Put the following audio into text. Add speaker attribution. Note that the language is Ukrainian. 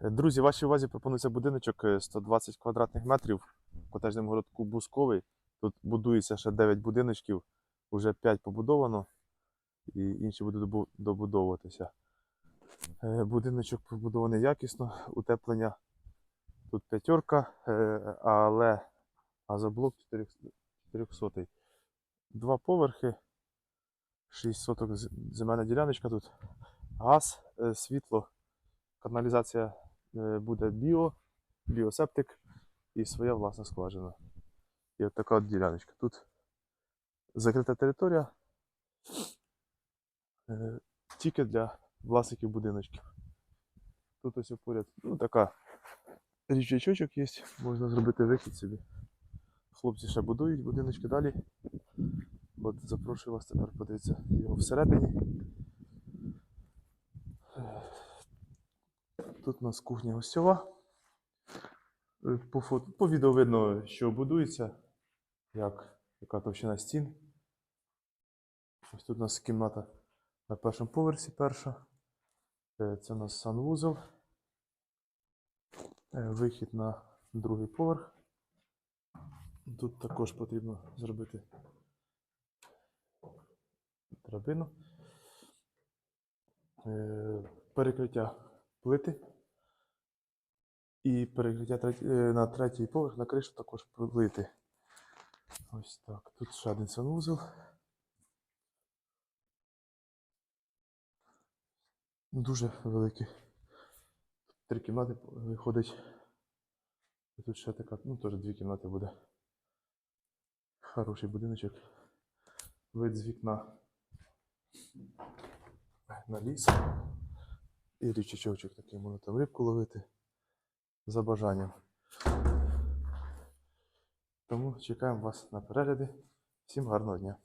Speaker 1: Е, Друзі, вашій увазі пропонується будиночок е, 120 квадратних метрів в котежному городку Бусковий. Тут будується ще 9 будиночків, вже 5 побудовано, і інші будуть добудовуватися. Е, Будиночок побудований якісно, утеплення тут п'ятерка, е, але газоблок 400. Два поверхи, 6 соток земельна діляночка тут, газ, е, світло, каналізація е, буде біо, біосептик і своя власна скважина. І от така от діляночка. Тут закрита територія е, тільки для власників будиночків. Тут ось поряд ну, така річечочок є, можна зробити вихід собі. Хлопці ще будують будиночки далі. От запрошую вас тепер подивитися його всередині. Тут у нас кухня гостьова. Е, По, фото, по відео видно, що будується, як, яка товщина стін. Ось тут у нас кімната на першому поверсі перша. Е, Це у нас санвузол. Е, Вихід на другий поверх. Тут також потрібно зробити драбину. Перекриття плити. І перекриття е, на третій поверх на кришу також плити. Ось так. Тут ще один санвузол. Дуже великий. Три кімнати виходить. І тут ще така, ну теж дві кімнати буде. Хороший будиночок. Вид з вікна на ліс. І річечочок такий, можна там рибку ловити за бажанням. Тому чекаємо вас на перегляди. Всім гарного дня!